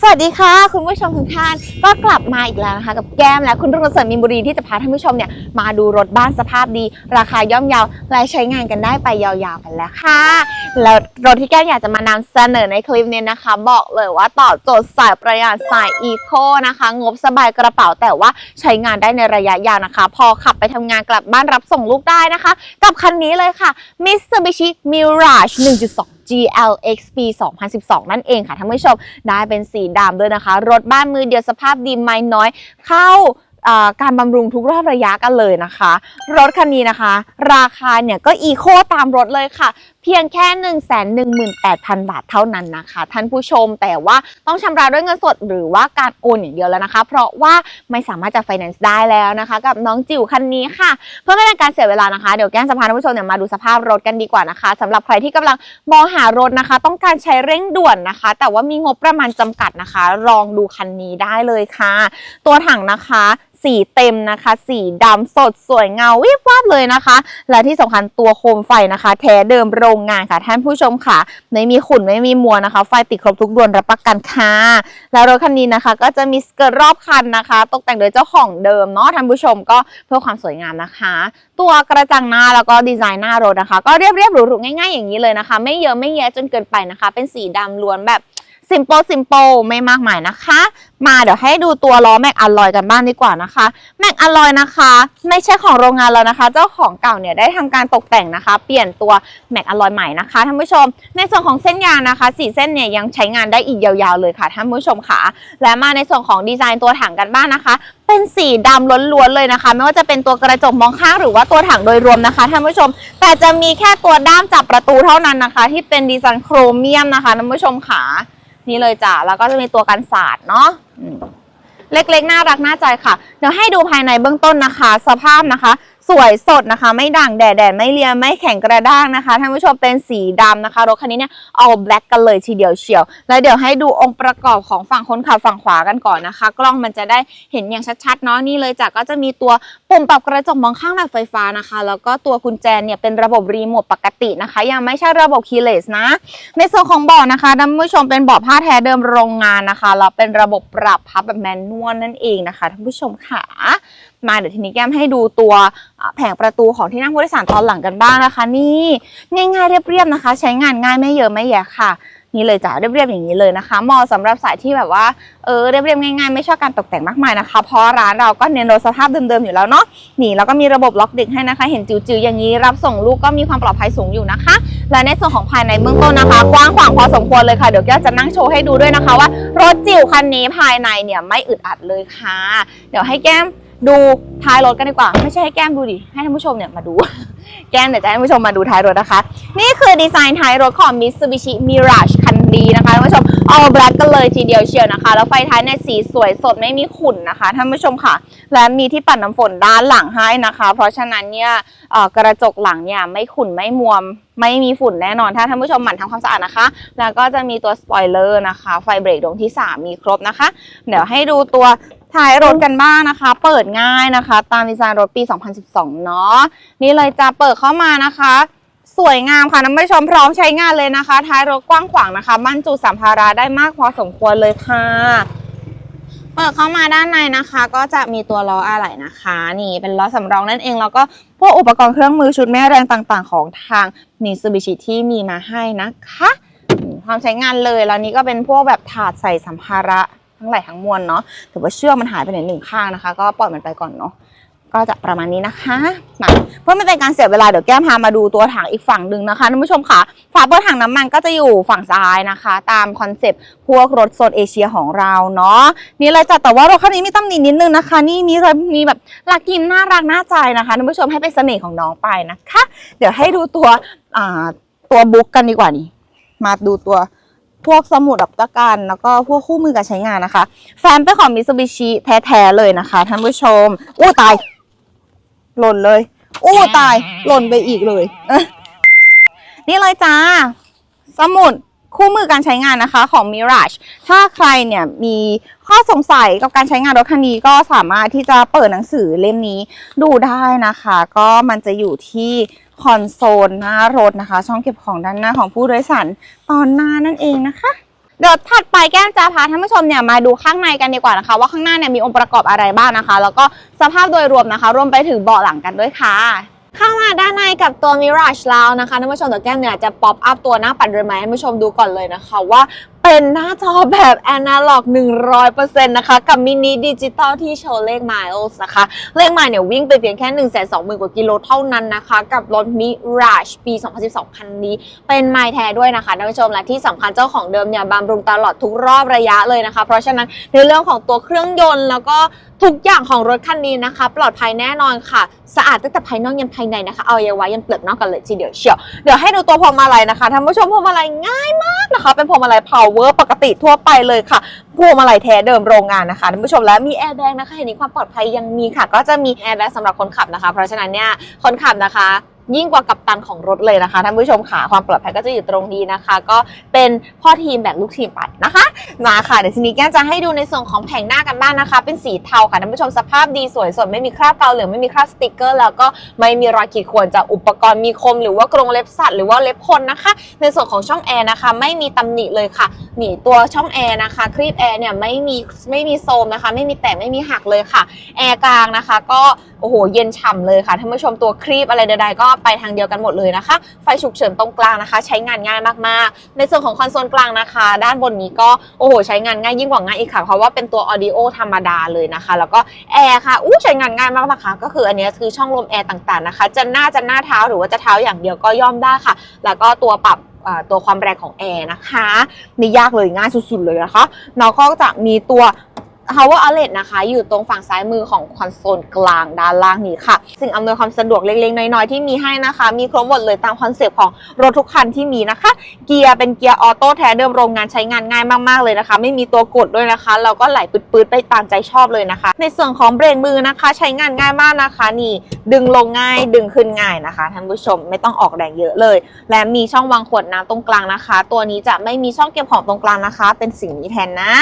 สวัสดีค่ะ คุณผู้ชมทุกท่านก็กลับมาอีกแล้วนะคะ กับแก้มและคุณรุ่งระเสริฐมีนบุรีที่จะพาท่านผู้ชมเนี่ยมาดูรถบ้านสภาพดี ราคาย่อมเยาและใช้งานกันได้ไปยาวๆกันแล้วค่ะแล้วรถที่แก้มอยากจะมานำเสนอในคลิปนี้นะคะ บอกเลยว่าตอบโจทย์สายประหยัดสายอีโคนะคะ งบสบายกระเป๋าแต่ว่าใช้งานได้ในระยะยาวนะคะ พอขับไปทำงานกลับบ้านรับส่งลูกได้นะคะ กับคันนี้เลยค่ะ Mitsubishi Mirage 1.2 GLX ปี 2012 นั่นเองค่ะท่านผู้ชม ได้เป็นสีดำด้วยนะคะ รถบ้านมือเดียวสภาพดีไม่น้อย เข้าการบำรุงทุกรอบระยะกันเลยนะคะ รถคันนี้นะคะ ราคาเนี่ยก็อีโคตามรถเลยค่ะ พียงแค่ 1 1 8 0 0 0 บาทเท่านั้นนะคะ ท่านผู้ชมแต่ว่าต้องชำระด้วยเงินสดหรือว่าการโอนอย่างเดียวแล้วนะคะ เพราะว่าไม่สามารถจะไฟแนนซ์ได้แล้วนะคะ กับน้องจิ๋วคันนี้ค่ะ เพื่อไม่เป็นการเสียเวลานะคะ เดี๋ยวแก้มจะพาท่านผู้ชมเนี่ยมาดูสภาพรถกันดีกว่านะคะสำหรับใครที่กำลังมองหารถนะคะ ต้องการใช้เร่งด่วนนะคะ แต่ว่ามีงบประมาณจำกัดนะคะ ลองดูคันนี้ได้เลยค่ะ ตัวถังนะคะสีเต็มนะคะ สีดำสดสวยเงาวิบวับเลยนะคะ และที่สำคัญตัวโคมไฟนะคะ แท้เดิมโรงงานค่ะ ท่านผู้ชมค่ะ ไม่มีขุ่นไม่มีมัวนะคะ ไฟติดครบทุกดวงรับประกันค่ะ แล้วรถคันนี้นะคะ ก็จะมีสเกิร์ตรอบคันนะคะ ตกแต่งโดยเจ้าของเดิมเนาะท่านผู้ชมก็เพื่อความสวยงามนะคะ ตัวกระจังหน้าแล้วก็ดีไซน์หน้ารถนะคะ ก็เรียบเรียบๆหรูๆง่ายๆอย่างนี้เลยนะคะ ไม่เยอะไม่แยะจนเกินไปนะคะ เป็นสีดำล้วนแบบ simple simple ไม่มากมายนะคะ มาเดี๋ยวให้ดูตัวล้อแม็กอลลอยกันบ้างดีกว่านะคะแม็กอลลอยนะคะ ไม่ใช่ของโรงงานแล้วนะคะ เจ้าของเก่าเนี่ยได้ทำการตกแต่งนะคะ เปลี่ยนตัวแม็กอลลอยใหม่นะคะท่านผู้ชม ในส่วนของเส้นยางนะคะสีเส้นเนี่ยยังใช้งานได้อีกยาวๆเลยค่ะท่านผู้ชมค่ะและมาในส่วนของดีไซน์ตัวถังกันบ้างนะคะ เป็นสีดำล้วนๆเลยนะคะ ไม่ว่าจะเป็นตัวกระจกมองข้างหรือว่าตัวถังโดยรวมนะคะท่านผู้ชม แต่จะมีแค่ตัวด้ามจับประตูเท่านั้นนะคะ ที่เป็นดีไซน์โครเมียมนะคะท่านผู้ชมค่ะ นี่เลยจ้ะแล้วก็จะมีตัวกันสาดเนาะเล็กๆน่ารักน่าใจค่ะ เดี๋ยวให้ดูภายในเบื้องต้นนะคะ สภาพนะคะ สวยสดนะคะ ไม่ด่างแดดแดดไม่เลียไม่แข็งกระด้างนะคะท่านผู้ชมเป็นสีดำนะคะรถคันนี้เนี่ยเอาแบล็กกันเลยทีเดียวเชียว แล้วเดี๋ยวให้ดูองค์ประกอบของฝั่งคนขับฝั่งขวากันก่อนนะคะ กล้องมันจะได้เห็นอย่างชัดๆเนาะนี่เลยจ้ะก็จะมีตัวปุ่มปรับกระจกมองข้างแบบไฟฟ้านะคะ แล้วก็ตัวกุญแจเนี่ยเป็นระบบรีโมทปกตินะคะ ยังไม่ใช่ระบบคีย์เลสนะ ในส่วนของเบาะนะคะท่านผู้ชมเป็นเบาะผ้าแท้เดิมโรงงานนะคะแล้วเป็นระบบปรับพับแบบแมนนวลนั่นเองนะคะท่านผู้ชมค่ะ มาเดี๋ยวทีนี้แก้มให้ดูตัวแผงประตูของที่นั่งผู้โดยสารตอนหลังกันบ้างนะคะ นี่ง่ายๆเรียบๆนะคะ ใช้งานง่ายไม่เยอะไม่แยะค่ะนี่เลยจ้ะเรียบๆอย่างนี้เลยนะคะเหมาะสำหรับสายที่แบบว่าเออเรียบๆง่ายๆไม่ชอบการตกแต่งมากมายนะคะ เพราะร้านเราก็เน้นรถสภาพเดิมๆอยู่แล้วเนาะนี่แล้วก็มีระบบล็อกเด็กให้นะคะ เห็นจิ๋วๆอย่างนี้รับส่งลูกก็มีความปลอดภัยสูงอยู่นะคะ และในส่วนของภายในเบื้องต้นนะคะ กว้างขวางพอสมควรเลยค่ะเดี๋ยวแก้วจะนั่งโชว์ให้ดูด้วยนะคะว่ารถจิ๋วคันนี้ภายในเนี่ยไม่อึดอัดเลยค่ะ เดี๋ยวให้แก้ม ดูท้ายรถกันดีกว่า ไม่ใช่ให้แก้มดูดิให้ท่านผู้ชมเนี่ยมาดู แก้มเดี๋ยวจะให้ท่านผู้ชมมาดูท้ายรถนะคะ นี่คือดีไซน์ท้ายรถของ Mitsubishi Mirage คันนี้นะคะท่านผู้ชมเอาแบล็กกันเลยทีเดียวเชียวนะคะ แล้วไฟท้ายเนี่ยสีสวยสดไม่มีขุ่นนะคะท่านผู้ชมค่ะ และมีที่ปัดน้ำฝนด้านหลังให้นะคะ เพราะฉะนั้นเนี่ยกระจกหลังเนี่ยไม่ขุ่นไม่มวมไม่มีฝุ่นแน่นอนถ้าท่านผู้ชมหมั่นทำความสะอาดนะคะ แล้วก็จะมีตัวสปอยเลอร์นะคะ ไฟเบรกดวงที่ 3 มีครบนะคะ เดี๋ยวให้ดูตัว ท้ายรถกันบ้างนะคะ เปิดง่ายนะคะ ตามดีไซน์รถปี 2012 เนาะนี่เลยจะเปิดเข้ามานะคะ สวยงามค่ะท่านผู้ชมพร้อมใช้งานเลยนะคะ ท้ายรถกว้างขวางนะคะบรรจุสัมภาระได้มากพอสมควรเลยค่ะ เปิดเข้ามาด้านในนะคะ ก็จะมีตัวล้ออะไหล่นะคะ นี่เป็นล้อสำรองนั่นเองแล้วก็พวกอุปกรณ์เครื่องมือชุดแม่แรงต่างๆ ของทาง Mitsubishi ที่มีมาให้นะคะความใช้งานเลยแล้วนี้ก็เป็นพวกแบบถาดใส่สัมภาระ ทั้งหลายทั้งมวลเนาะถือว่าเชือกมันหายไปไหนหนึ่งข้างนะคะ ก็ปล่อยมันไปก่อนเนาะก็จะประมาณนี้นะคะมาเพื่อไม่เป็นการเสียเวลาเดี๋ยวแก้มพามาดูตัวถังอีกฝั่งหนึ่งนะคะท่านผู้ชมค่ะฝาเปิดถังน้ำมันก็จะอยู่ฝั่งซ้ายนะคะ ตามคอนเซปต์พวกรถโซนเอเชียของเราเนาะนี่เลยจ้ะแต่ว่ารถคันนี้มีตำหนินิดนึงนะคะ นี่มีรอยมีแบบลักกิมน่ารักน่าใจนะคะท่านผู้ชมให้เป็นเสน่ห์ของน้องไปนะคะ เดี๋ยวให้ดูตัวอ่าตัวบุ๊กกันดีกว่านี่มาดูตัว พวกสมุดอับตะกันแล้วก็พวกคู่มือการใช้งานนะคะ แฟนเป็นของมิ t ซูบิชิแท้ๆเลยนะคะท่านผู้ชม อู้ตาย หล่นเลย อู้ตาย หล่นไปอีกเลยเอ้ยนี่เลยจ้า สมุดคู่มือการใช้งานนะคะของ Mirage ถ้าใครเนี่ยมีข้อสงสัยกับการใช้งานรถคันนี้ก็สามารถที่จะเปิดหนังสือเล่มนี้ดูได้นะคะ ก็มันจะอยู่ที่ คอนโซลหน้ารถนะคะ ช่องเก็บของด้านหน้าของผู้โดยสารตอนหน้านั่นเองนะคะ เดี๋ยวถัดไปแก้มจะพาท่านผู้ชมเนี่ยมาดูข้างในกันดีกว่านะคะ ว่าข้างหน้าเนี่ยมีองค์ประกอบอะไรบ้างนะคะ แล้วก็สภาพโดยรวมนะคะ รวมไปถึงเบาะหลังกันด้วยค่ะเข้ามาด้านในกับตัว Mirage แล้วนะคะท่านผู้ชมเดี๋ยวแก้มเนี่ยจะป๊อปอัพตัวหน้าปัดเรือนไม้ให้ท่านผู้ชมดูก่อนเลยนะคะว่า เป็นหน้าจอแบบแอนาล็อก100%นะคะ กับมินิดิจิตอลที่โชว์เลขไมล์นะคะ เลขไมล์เนี่ยวิ่งไปเพียงแค่ 1 2 0 0 0 0 กว่ากิโลเท่านั้นนะคะ กับรถมิราชปี 2012 คันนี้ เป็นไมล์แท้ด้วยนะคะท่านผู้ชมและที่สำคัญเจ้าของเดิมเนี่ยบำรุงตลอดทุกรอบระยะเลยนะคะ เพราะฉะนั้นในเรื่องของตัวเครื่องยนต์แล้วก็ ทุกอย่างของรถคันนี้นะคะ ปลอดภัยแน่นอนค่ะ สะอาดตั้งแต่ภายนอกยันภายในนะคะเอาอย่าไว้ยันเปลือกนอกกันเลยทีเดียวเชียวเดี๋ยวให้ดูตัวพวงมาลัยนะคะท่านผู้ชมพวงมาลัยง่ายมากนะคะ เป็นพวงมาลัย power ปกติทั่วไปเลยค่ะพวงมาลัยแท้เดิมโรงงานนะคะท่านผู้ชมและมีแอร์แบงนะคะเห็นนี้ความปลอดภัยยังมีค่ะ ก็จะมีแอร์แบงสำหรับคนขับนะคะ เพราะฉะนั้นเนี่ยคนขับนะคะ ยิ่งกว่ากัปตันของรถเลยนะคะท่านผู้ชมค่ะความปลอดภัยก็จะอยู่ตรงนี้นะคะ ก็เป็นพ่อทีมแบกลูกทีมไปนะคะมาค่ะเดี๋ยวทีนี้แก้จะให้ดูในส่วนของแผงหน้ากันบ้างนะคะ เป็นสีเทาค่ะท่านผู้ชมสภาพดีสวยสดไม่มีคราบเกาเหลืองไม่มีคราบสติกเกอร์ แล้วก็ไม่มีรอยขีดข่วนจากอุปกรณ์มีคม หรือว่ากรงเล็บสัตว์หรือว่าเล็บคนนะคะ ในส่วนของช่องแอร์นะคะ ไม่มีตำหนิเลยค่ะหนีตัวช่องแอร์นะคะครีบแอร์เนี่ยไม่มีไม่มีโซมนะคะ ไม่มีแตกไม่มีหักเลยค่ะแอร์กลางนะคะ ก็ โอ้โห เย็นฉ่ำเลยค่ะท่านผู้ชมตัวครีบอะไรใดๆก็ไปทางเดียวกันหมดเลยนะคะ ไฟฉุกเฉินตรงกลางนะคะ ใช้งานง่ายมากๆ ในส่วนของคอนโซลกลางนะคะ ด้านบนนี้ก็โอ้โหใช้งานง่ายยิ่งกว่าง่ายอีกค่ะ เพราะว่าเป็นตัวออดิโอธรรมดาเลยนะคะ แล้วก็แอร์ค่ะอู้ใช้งานง่ายมากนะคะก็คืออันนี้คือช่องลมแอร์ต่างๆนะคะ จะหน้าจะหน้าเท้าหรือว่าจะเท้าอย่างเดียวก็ย่อมได้ค่ะ แล้วก็ตัวปรับตัวความแรงของแอร์นะคะนี่ยากเลยง่ายสุดๆเลยนะคะแล้วก็จะมีตัว power outlet นะคะ อยู่ตรงฝั่งซ้ายมือของคอนโซลกลางด้านล่างนี้ค่ะ สิ่งอำนวยความสะดวกเล็กๆ น้อยๆ ที่มีให้นะคะ มีครบหมดเลยตามคอนเซปต์ของรถทุกคันที่มีนะคะ เกียร์เป็นเกียร์ออโต้แท้เดิมโรงงานใช้งานง่ายมากๆเลยนะคะ ไม่มีตัวกดด้วยนะคะ เราก็ไหลปืดๆไปตามใจชอบเลยนะคะ ในส่วนของเบรกมือนะคะ ใช้งานง่ายมากนะคะ นี่ดึงลงง่ายดึงขึ้นง่ายนะคะท่านผู้ชมไม่ต้องออกแรงเยอะเลย และมีช่องวางขวดน้ำตรงกลางนะคะ ตัวนี้จะไม่มีช่องเก็บของตรงกลางนะคะ เป็นสิ่งนี้แทนนะ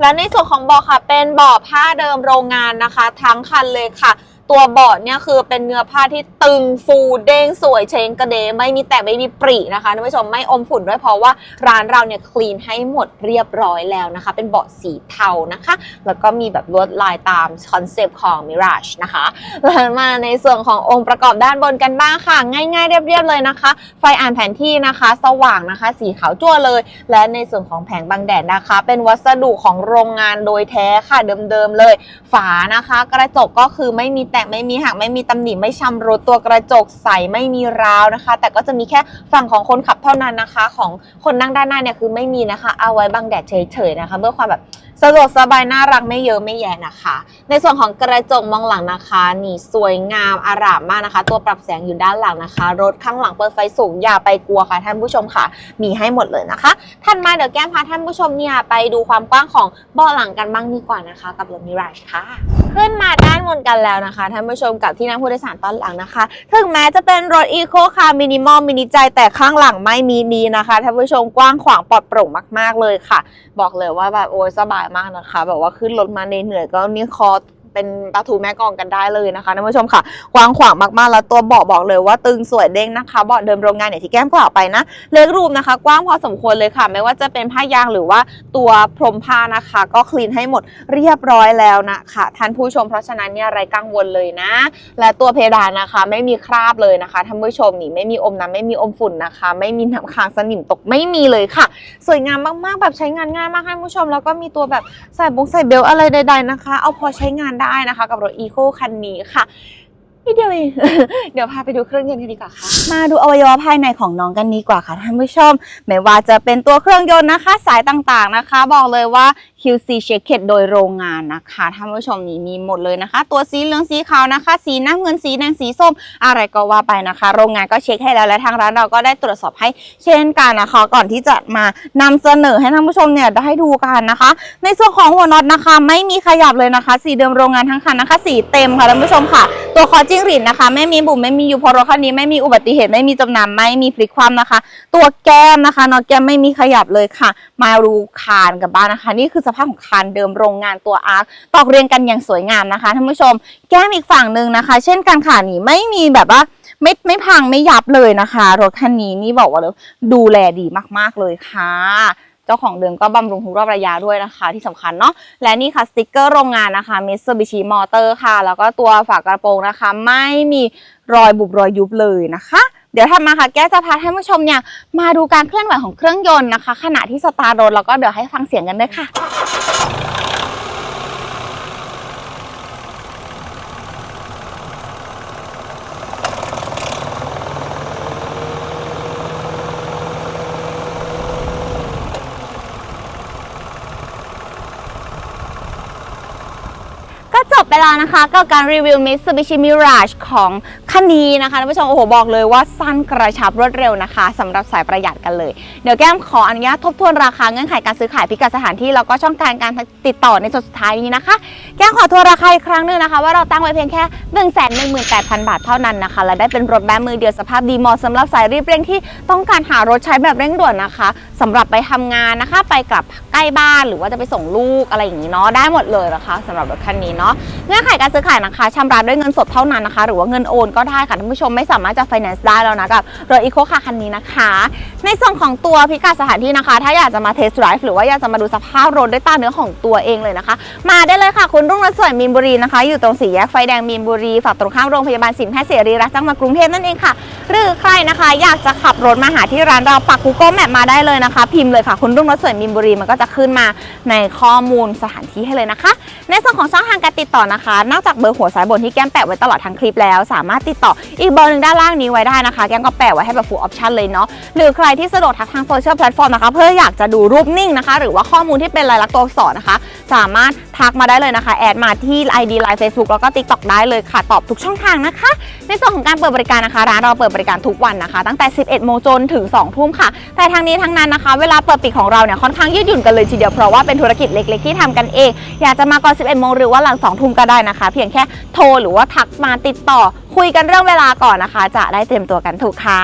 และในส่วนของเบาะค่ะเป็นบ่อผ้าเดิมโรงงานนะคะ ทั้งคันเลยค่ะ ตัวเบาะเนี่ยคือเป็นเนื้อผ้าที่ตึงฟูเด้งสวยเชงกระเดไม่มีแต่ไม่มีปรินะคะท่านผู้ชมไม่อมฝุ่นด้วยเพราะว่าร้านเราเนี่ยคลีนให้หมดเรียบร้อยแล้วนะคะ เป็นเบาะสีเทานะคะ แล้วก็มีแบบลวดลายตามคอนเซปต์ของ Mirage นะคะแล้วมาในส่วนขององค์ประกอบด้านบนกันบ้างค่ะ ง่ายๆเรียบๆเลยนะคะ ไฟอ่านแผนที่นะคะ สว่างนะคะ สีขาวจั่วเลย และในส่วนของแผงบังแดดนะคะ เป็นวัสดุของโรงงานโดยแท้ค่ะเดิมๆเลย ฝานะคะ กระจกก็คือไม่มีแตกไม่มีหักไม่มีตำหนิไม่ชำรุดตัวกระจกใสไม่มีร้าวนะคะ แต่ก็จะมีแค่ฝั่งของคนขับเท่านั้นนะคะ ของคนนั่งด้านหน้าเนี่ยคือไม่มีนะคะ เอาไว้บังแดดเฉยๆนะคะเพื่อความแบบสะดวกสบายน่ารักไม่เยอะไม่แย่นะคะ ในส่วนของกระจกมองหลังนะคะนี่สวยงามอารามมากนะคะ ตัวปรับแสงอยู่ด้านหลังนะคะ รถข้างหลังเปิดไฟสูงอย่าไปกลัวค่ะท่านผู้ชมค่ะ มีให้หมดเลยนะคะถัดมาเดี๋ยวแก้มพาท่านผู้ชมเนี่ยไปดูความกว้างของเบาะหลังกันบ้างดีกว่านะคะ กับรถมิราชค่ะ ขึ้นมาด้านบนกันแล้วนะคะท่านผู้ชมกับที่นั่งผู้โดยสารตอนหลังนะคะ ถึงแม้จะเป็นรถอีโคคาร์มินิมอลมินิใจแต่ข้างหลังไม่มีนีนะคะท่านผู้ชมกว้างขวางปลอดโปร่งมาก ๆเลยค่ะ บอกเลยว่าแบบโอ้ยสบายมากนะคะ แบบว่าขึ้นรถมาในเหนื่อยก็นี่คอ เป็นปลาทูแม่กองกันได้เลยนะคะท่านผู้ชมค่ะกว้างขวางมากๆแล้วตัวเบาะบอกเลยว่าตึงสวยเด้งนะคะเบาะเดิมโรงงานอย่างที่แก้มกล่าวไปนะเล็กรูมนะคะ กว้างพอสมควรเลยค่ะ ไม่ว่าจะเป็นผ้ายางหรือว่าตัวพรมผ้านะคะ ก็คลีนให้หมดเรียบร้อยแล้วนะคะท่านผู้ชมเพราะฉะนั้นเนี่ยไรกังวลเลยนะ และตัวเพดานนะคะ ไม่มีคราบเลยนะคะท่านผู้ชมนี่ไม่มีอมน้ำไม่มีอมฝุ่นนะคะ ไม่มีน้ำค้างสนิมตกไม่มีเลยค่ะ สวยงามมากๆแบบใช้งานง่ายมากท่านผู้ชม แล้วก็มีตัวแบบใส่บงใส่เบลอะไรใด ๆนะคะ เอาพอใช้งานได้นะคะ กับรถอีโคคันนี้ค่ะนิดเดียวเองเดี๋ยวพาไปดูเครื่องยนต์กันดีกว่าค่ะ มาดูอวัยวะภายในของน้องกันดีกว่าค่ะท่านผู้ชม ไม่ว่าจะเป็นตัวเครื่องยนต์นะคะ สายต่างๆนะคะ บอกเลยว่า QC check โดยโรงงานนะคะท่านผู้ชมนี่มีหมดเลยนะคะ ตัวสีเหลืองสีขาวนะคะ สีน้ำเงินสีแดงสีส้ม อะไรก็ว่าไปนะคะ โรงงานก็เช็คให้แล้วและทางร้านเราก็ได้ตรวจสอบให้เช่นกันนะคะ ก่อนที่จะมานำเสนอให้ท่านผู้ชมเนี่ยได้ดูกันนะคะ ในส่วนของหัวน็อตนะคะ ไม่มีขยับเลยนะคะ สีเดิมโรงงานทั้งคันนะคะ สีเต็มค่ะท่านผู้ชมค่ะ ตัวคอจิ้งหรีดนะคะ ไม่มีบุ๋มไม่มียูพราะรถคันนี้ไม่มีอุบัติเหตุไม่มีจมน้ำไม่มีพลิกคว่ำนะคะ ตัวแก้มนะคะน็อตแก้มไม่มีขยับเลยค่ะ มาดูคานกับบ้านนะคะ นี่คือสภาพของคานเดิมโรงงานตัวอาร์คตอกเรียงกันอย่างสวยงามนะคะท่านผู้ชม แก้มอีกฝั่งหนึ่งนะคะ เช่นกันค่ะนี่ไม่มีแบบว่าไม่ไม่พังไม่ยับเลยนะคะรถคันนี้นี่บอกว่าเลยดูแลดีมากๆเลยค่ะเจ้าของเดิมก็บำรุงทุกรอบระยะด้วยนะคะที่สำคัญเนาะและนี่ค่ะสติกเกอร์โรงงานนะคะ Mitsubishi Motor ค่ะ แล้วก็ตัวฝากระโปรงนะคะ ไม่มีรอยบุบรอยยุบเลยนะคะ เดี๋ยวทำมาค่ะแก้จะพาท่านผู้ชมเนี่ยมาดูการเคลื่อนไหวของเครื่องยนต์นะคะ ขณะที่สตาร์ทรถแล้วก็เดี๋ยวให้ฟังเสียงกันด้วยค่ะ บไปแล้วนะคะกับการรีวิว Mitsubishi Mirage ของคันนี้นะคะท่านผู้ชมโอ้โหบอกเลยว่าสั้นกระชับรวดเร็วนะคะสำหรับสายประหยัดกันเลย เดี๋ยวแก้มขออนุญาตทบทวนราคาเงื่อนไขการซื้อขายพิกัดสถานที่แล้วก็ช่องทางการติดต่อในส่วนสุดท้ายนี้นะคะ แก้มขอทวนราคาอีกครั้งหนึ่งนะคะ ว่าเราตั้งไว้เพียงแค่1 1 8 0 0 0 บาทเท่านั้นนะคะ และได้เป็นรถแบมือเดียวสภาพดีเหมาะสำหรับสายรีบเร่งที่ต้องการหารถใช้แบบเร่งด่วนนะคะสำหรับไปทำงานนะคะ ไปกลับใกล้บ้านหรือว่าจะไปส่งลูกอะไรอย่างนี้เนาะได้หมดเลยนะคะสำหรับรถคันนี้เนาะเงื่อนไขการซื้อขายนะคะชำระด้วยเงินสดเท่านั้นนะคะ หรือว่าเงินโอนก็ได้ค่ะท่านผู้ชมไม่สามารถจะ finance ได้แล้วนะกับรถอีโคคาคันนี้นะคะ ในส่วนของตัวพิกัดสถานที่นะคะ ถ้าอยากจะมาเทสต์ไดรฟ์หรือว่าอยากจะมาดูสภาพรถด้วยตาเนื้อของตัวเองเลยนะคะ มาได้เลยค่ะคุณรุ่งรถสวยมีนบุรีนะคะ อยู่ตรงสี่แยกไฟแดงมีนบุรีฝั่งตรงข้ามโรงพยาบาลสินแพทย์เสรีรักจังหวัดกรุงเทพนั่นเองค่ะ หรือใครนะคะ อยากจะขับรถมาหาที่ร้านเราปัก Google Map มาได้เลยนะคะ พิมพ์เลยค่ะคุณรุ่งรถสวยมีนบุรีมันก็จะขึ้นมาในข้อมูลสถานที่ให้เลยนะคะ ในส่วนของช่องทางการติดต่อนะคะ นอกจากเบอร์หัวสายบนที่แก้มแปะไว้ตลอดทั้งคลิปแล้ว สามารถติดต่ออีกเบอร์หนึ่งด้านล่างนี้ไว้ได้นะคะ แก้มก็แปะไว้ให้แบบ full option เลยเนาะหรือใครที่สะดวกทักทางโซเชียลแพลตฟอร์มนะคะ เพื่ออยากจะดูรูปนิ่งนะคะ หรือว่าข้อมูลที่เป็นลายลักษณ์ตัวอักษรนะคะ สามารถทักมาได้เลยนะคะ แอดมาที่ ID Line Facebook แล้วก็ TikTok ได้เลยค่ะ ตอบทุกช่องทางนะคะ ในส่วนของการเปิดบริการนะคะ ร้านเราเปิดบริการทุกวันนะคะ ตั้งแต่ 11 โมงจนถึง 2 ทุ่มค่ะ แต่ทางนี้ทั้งนั้นนะคะ เวลาเปิดปิดของเราเนี่ยค่อนข้างยืดหยุ่นกันเลยทีเดียว เพราะว่าเป็นธุรกิจเล็กๆที่ทำกันเอง อยากจะมาก่อน 11 โมงหรือว่าหลัง 2 ทุ่มก็ได้นะคะ เพียงแค่โทรหรือว่าทักมาติดต่อ คุยกันเรื่องเวลาก่อนนะคะ จะได้เตรียมตัวกันถูกค่ะ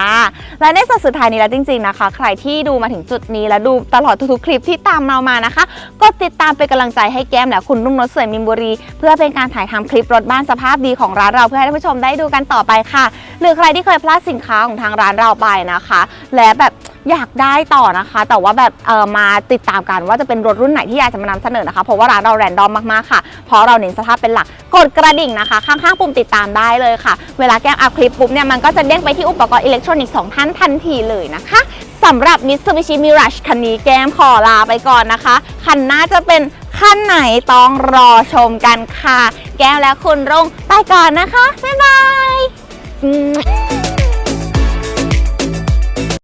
และในส่วนสุดท้ายนี้แล้วจริง ๆนะคะ ใครที่ดูมาถึงจุดนี้และดูตลอดทุกๆคลิปที่ตามเรามานะคะ ก็ติดตามเป็นกำลังใจให้แก้มและคุณนุ่งรถสวยมินบุรี เพื่อเป็นการถ่ายทำคลิปรถบ้านสภาพดีของร้านเราเพื่อให้ท่านผู้ชมได้ดูกันต่อไปค่ะ หรือใครที่เคยพลาดสินค้าของทางร้านเราไปนะคะ และแบบอยากได้ต่อนะคะ แต่ว่าแบบเออมาติดตามกันว่าจะเป็นรถรุ่นไหนที่อยากจะมานำเสนอนะคะ เพราะว่าร้านเราแรนดอมมากๆค่ะ เพราะเราเน้นสภาพเป็นหลักกดกระดิ่งนะคะ ข้างๆปุ่มติดตามได้เลยค่ะ เวลาแก้มอัพคลิปปุ๊บเนี่ยมันก็จะเด้งไปที่อุปกรณ์อิเล็กทรอนิกส์สองท่านทันทีเลยนะคะสำหรับ Mitsubishi Mirage คันนี้แก้มขอลาไปก่อนนะคะ คันหน้าจะเป็นคันไหนต้องรอชมกันค่ะ แก้มและคุณรุ่งไปก่อนนะคะ บ๊ายบาย